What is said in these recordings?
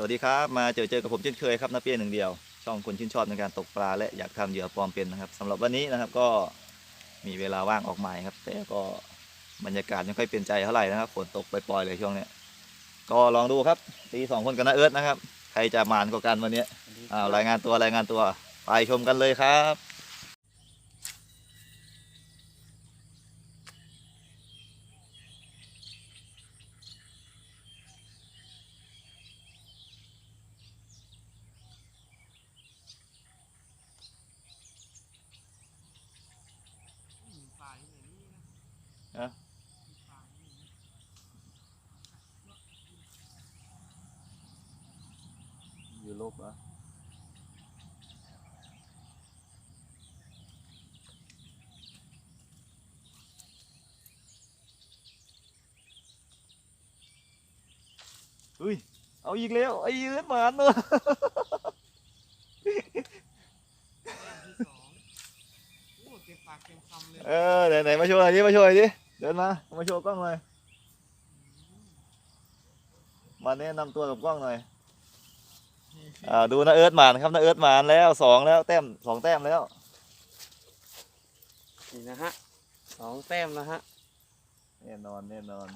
สวัสดีครับ มาเจอเจอกับผมเช่นเคยครับนาเปี้ยหนึ่งเดียว ช่องคนชื่นชอบในการตกปลาและอยากทำเหยื่อปลอมเป็นนะครับสำหรับวันนี้นะครับก็มีเวลาว่างออกใหม่ครับ แต่ก็บรรยากาศไม่ค่อยเป็นใจเท่าไหร่นะครับฝนตกปล่อยๆเลยช่วงเนี้ยก็ลองดูครับตีสองคนกันนะเอิร์ธนะครับ ใครจะมานกว่ากันวันเนี้ยอ้าวรายงานตัวรายงานตัว ไปชมกันเลยครับ อยู่ลบอะเฮ้ยเอาอีกแล้วไอ้ยืนหมานเนอะโอ้เต็ ออไหนไหนมาโชว์หน่อยดิมาโชว์หน่อยดิเดินมามาโชว์กล้องหน่อยมาแนะนำตัวกับกล้องหน่อยอ่าดูนะเอิร์ธหมานครับนะเอิร์ธหมานแล้วสองแล้วแต้มสองแต้มแล้วนี่นะฮะสองแต้มนะฮะแน่นอนแน่นอน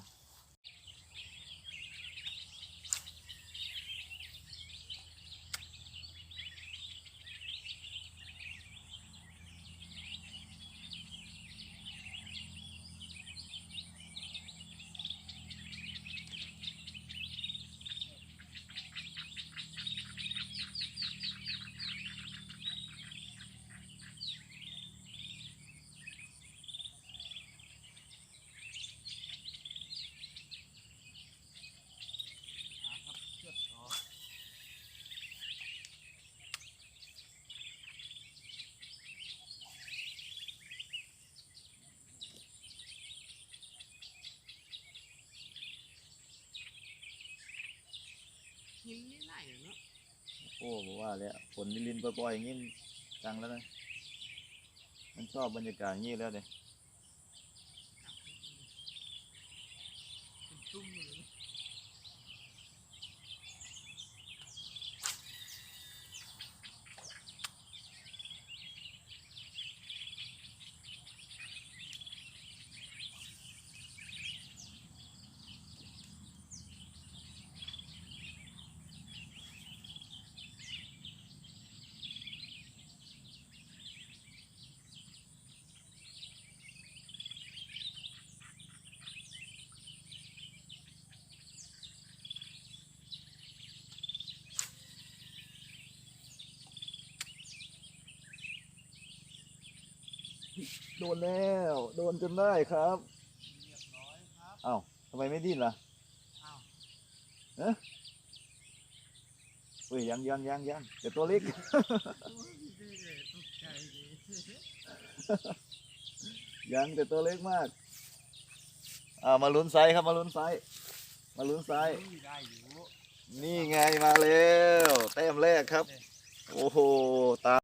หินนี่ไหลเนาะโอ้บอกว่าแล้วฝนลินปล่อยๆอย่างนี้จังแล้วนะมันชอบบรรยากาศอย่างนี้แล้วเนี่ย เป็นตุ้มเลย โดนแล้ว โดนจนได้ครับเรียบร้อยครับเอ้าทำไมไม่ดิ้นล่ะอ้าวเฮ้ยยังยังยังยังเดี๋ยวตัวเล็กโอ้ยเด็กตกใจเลยยังแต่ตัวเล็กมาก อ่ามาลุ้นไซส์ครับมาลุ้นไซส์มาลุ้นไซส์เฮ้ยได้อยู่ นี่ไงมาแล้วแต้มแรกครับ โอ้โหตาม